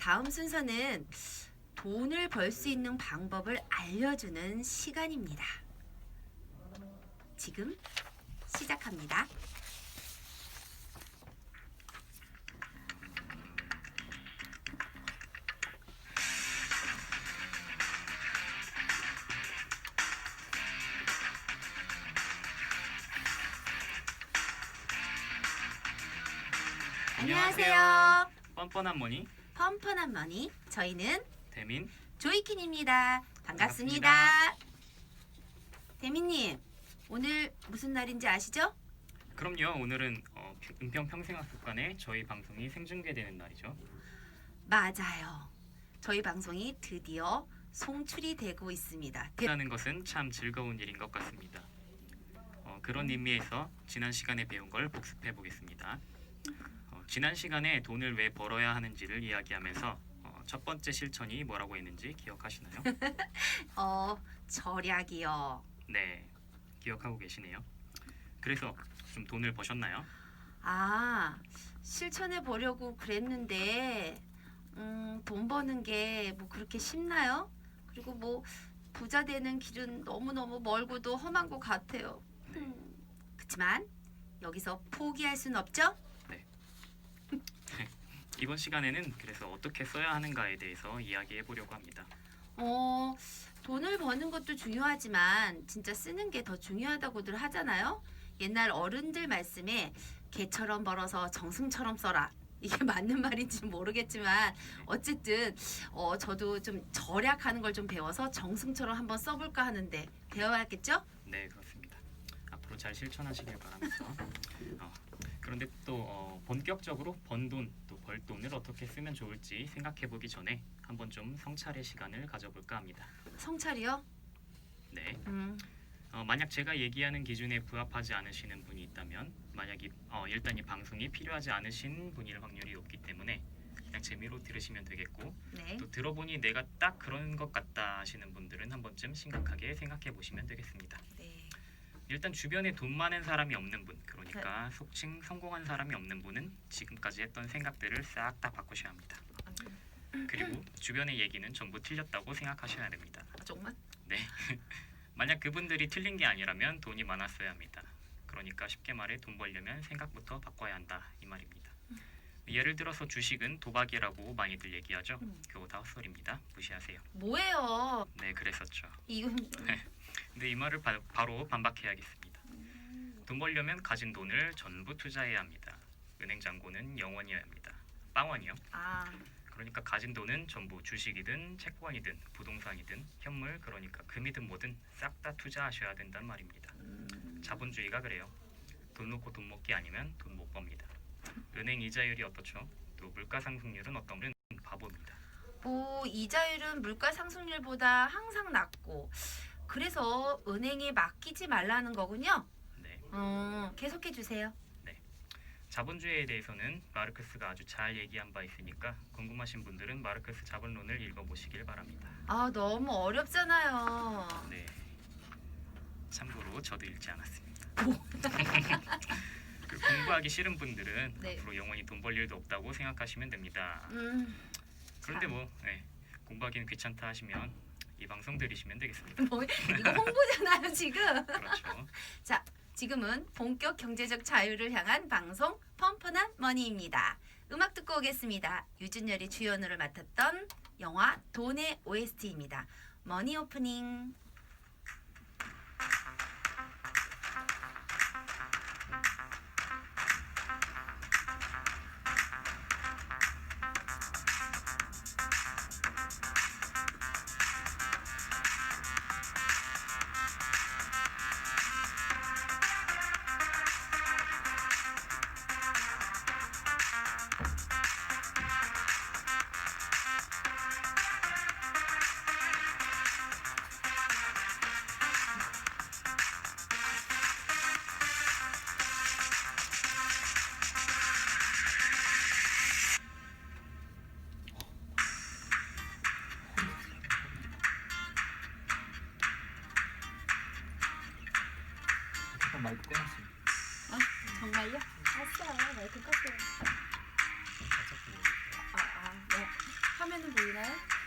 다음 순서는 돈을 벌 수 있는 방법을 알려주는 시간입니다. 지금 시작합니다. 안녕하세요. 뻔뻔한 머니 펀펀한 머니. 저희는 대민 조이킨입니다. 반갑습니다. 대민님, 오늘 무슨 날인지 아시죠? 그럼요 오늘은 어, 평- 은평 평생학습관에 저희 방송이 생중계되는 날이죠 맞아요. 저희 방송이 드디어 송출이 되고 있습니다. 그- 하는 것은 참 즐거운 일인 것 같습니다 어, 그런 의미에서 지난 시간에 배운 걸 복습해 보겠습니다 어, 지난 시간에 돈을 왜 벌어야 하는지를 이야기하면서 어, 첫 번째 실천이 뭐라고 했는지 기억하시나요? 어, 절약이요. 네 기억하고 계시네요 그래서 좀 돈을 버셨나요? 아, 실천해 보려고 그랬는데 음, 돈 버는 게 뭐 그렇게 쉽나요? 그리고 뭐 부자 되는 길은 너무너무 멀고도 험한 것 같아요. 음, 그렇지만 여기서 포기할 순 없죠? 이번 시간에는 그래서 어떻게 써야 하는가에 대해서 이야기해 보려고 합니다 어, 돈을 버는 것도 중요하지만 진짜 쓰는 게 더 중요하다고들 하잖아요. 옛날 어른들 말씀에 개처럼 벌어서 정승처럼 써라. 이게 맞는 말인지 모르겠지만 어쨌든 어, 저도 좀 절약하는 걸 좀 배워서 정승처럼 한번 써볼까 하는데 배워야겠죠? 네 그렇습니다. 앞으로 잘 실천하시길 바라면서 어, 그런데 또 어, 본격적으로 번 돈 또 벌 돈을 어떻게 쓰면 좋을지 생각해 보기 전에 한번 좀 성찰의 시간을 가져볼까 합니다. 성찰이요? 네, 음, 어, 만약 제가 얘기하는 기준에 부합하지 않으시는 분이 있다면 만약 이, 어, 일단 이 방송이 필요하지 않으신 분일 확률이 높기 때문에 그냥 재미로 들으시면 되겠고 네. 또 들어보니 내가 딱 그런 것 같다 하시는 분들은 한 번쯤 심각하게 생각해 보시면 되겠습니다. 네. 일단 주변에 돈 많은 사람이 없는 분, 그러니까 속칭 성공한 사람이 없는 분은 지금까지 했던 생각들을 싹 다 바꾸셔야 합니다. 그리고 주변의 얘기는 전부 틀렸다고 생각하셔야 됩니다. 아, 정말? 네. 만약 그분들이 틀린 게 아니라면 돈이 많았어야 합니다. 그러니까 쉽게 말해 돈 벌려면 생각부터 바꿔야 한다 이 말입니다. 예를 들어서 주식은 도박이라고 많이들 얘기하죠. 음. 그거 다 헛소리입니다. 무시하세요. 뭐예요? 네, 그랬었죠. 이건 근데 이 말을 바, 바로 반박해야겠습니다. 돈 벌려면 가진 돈을 전부 투자해야 합니다. 은행 잔고는 영원이어야 합니다. 빵원이요. 아, 그러니까 가진 돈은 전부 주식이든 채권이든 부동산이든 현물 그러니까 금이든 뭐든 싹 다 투자하셔야 된단 말입니다. 음, 자본주의가 그래요. 돈 놓고 돈 먹기 아니면 돈 못 법니다. 은행 이자율이 어떻죠? 또 물가 상승률은 어떤는 바보입니다. 뭐 이자율은 물가 상승률보다 항상 낮고 그래서 은행에 맡기지 말라는 거군요. 네. 음, 계속해 주세요. 자본주의에 대해서는 마르크스가 아주 잘 얘기한 바 있으니까 궁금하신 분들은 마르크스 자본론을 읽어보시길 바랍니다. 아 너무 어렵잖아요. 네. 참고로 저도 읽지 않았습니다. 그 공부하기 싫은 분들은 네. 앞으로 영원히 돈 벌 일도 없다고 생각하시면 됩니다. 음, 그런데 참. 뭐 네, 공부하기는 귀찮다 하시면 이 방송 들으시면 되겠습니다. 뭐 이거 홍보잖아요 지금. 그렇죠. 지금은 본격 경제적 자유를 향한 방송 펌펀한 머니입니다. 음악 듣고 오겠습니다. 유준열이 주연으로 맡았던 영화 돈의 OST입니다. 머니 오프닝. 보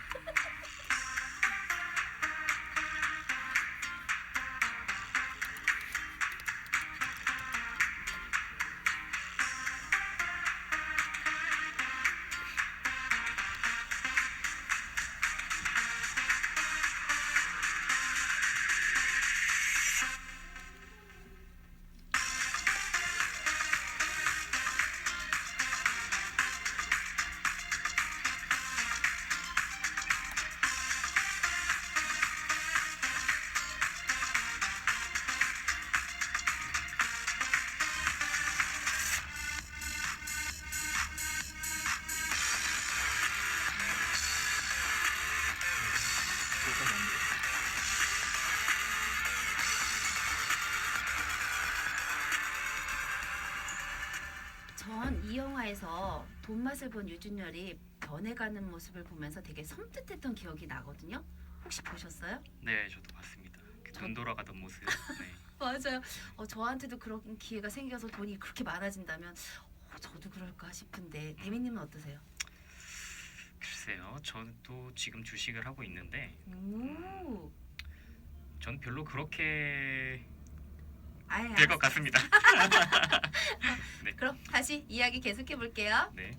전이 영화에서 돈맛을 본 유준열이 변해가는 모습을 보면서 되게 섬뜩했던 기억이 나거든요. 혹시 보셨어요? 네, 저도 봤습니다. 그돈 돌아가던 모습. 네. 맞아요. 어, 저한테도 그런 기회가 생겨서 돈이 그렇게 많아진다면 어, 저도 그럴까 싶은데 대미님은 어떠세요? 글쎄요, 저도 지금 주식을 하고 있는데 오, 전 별로 그렇게 아예 될 것 같습니다. 그럼 다시 이야기 계속해 볼게요. 네.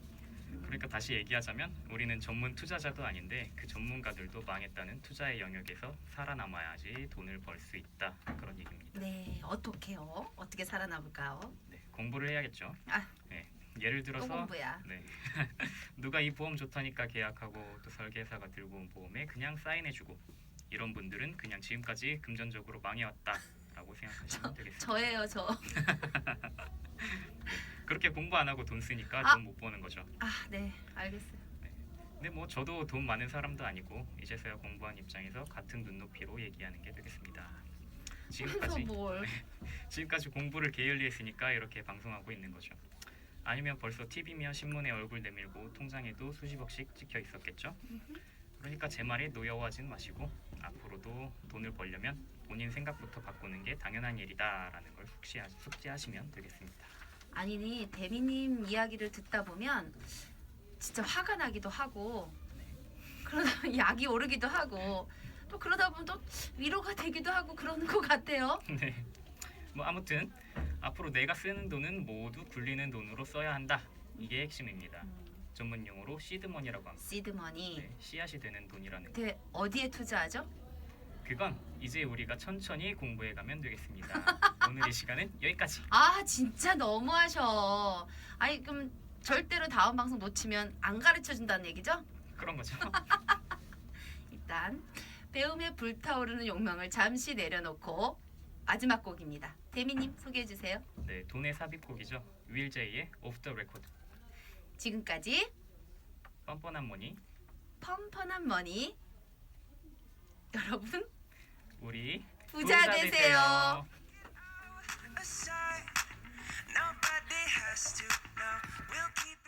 그러니까 다시 얘기하자면 우리는 전문 투자자도 아닌데 그 전문가들도 망했다는 투자의 영역에서 살아남아야지 돈을 벌 수 있다 그런 얘기입니다. 네, 어떻게요? 어떻게 살아남을까요? 네, 공부를 해야겠죠. 아. 네, 예를 또 들어서 공부야. 네. 누가 이 보험 좋다니까 계약하고 또 설계사가 들고 온 보험에 그냥 사인해주고 이런 분들은 그냥 지금까지 금전적으로 망해왔다 라고 생각하시면 되겠습니다. 저예요, 저. 그렇게 공부 안 하고 돈 쓰니까 아. 돈 못 버는 거죠. 아, 네, 알겠어요. 근데 뭐 저도 돈 많은 사람도 아니고 이제서야 공부한 입장에서 같은 눈높이로 얘기하는 게 되겠습니다. 그래서 지금까지 뭘? 지금까지 공부를 게을리 했으니까 이렇게 방송하고 있는 거죠. 아니면 벌써 TV며 신문에 얼굴 내밀고 통장에도 수십억씩 찍혀 있었겠죠. 그러니까 제 말이 노여워하진 마시고 앞으로도 돈을 벌려면 본인 생각부터 바꾸는 게 당연한 일이다라는 걸 숙지하, 숙지하시면 되겠습니다. 아니니 대미님 이야기를 듣다 보면 진짜 화가 나기도 하고 그러다 약이 오르기도 하고 또 그러다 보면 또 위로가 되기도 하고 그러는 것 같아요. 네. 뭐 아무튼 앞으로 내가 쓰는 돈은 모두 굴리는 돈으로 써야 한다. 이게 핵심입니다. 전문 용어로 시드머니라고 합니다. 시드머니. 네, 씨앗이 되는 돈이라는 거. 네, 어디에 투자하죠? 그건 이제 우리가 천천히 공부해 가면 되겠습니다. 오늘 이 시간은 여기까지. 아 진짜 너무하셔. 아니 그럼 절대로 다음 방송 놓치면 안 가르쳐 준다는 얘기죠? 그런 거죠. 일단 배움에 불타오르는 욕망을 잠시 내려놓고 마지막 곡입니다. 대미님 소개해 주세요. 네, 돈의 삽입곡이죠. 윌제이의 오프 더 레코드. 지금까지 뻔뻔한 머니 펀펀한 머니 여러분 우리 부자 되세요. aside. Nobody has to know. We'll keep.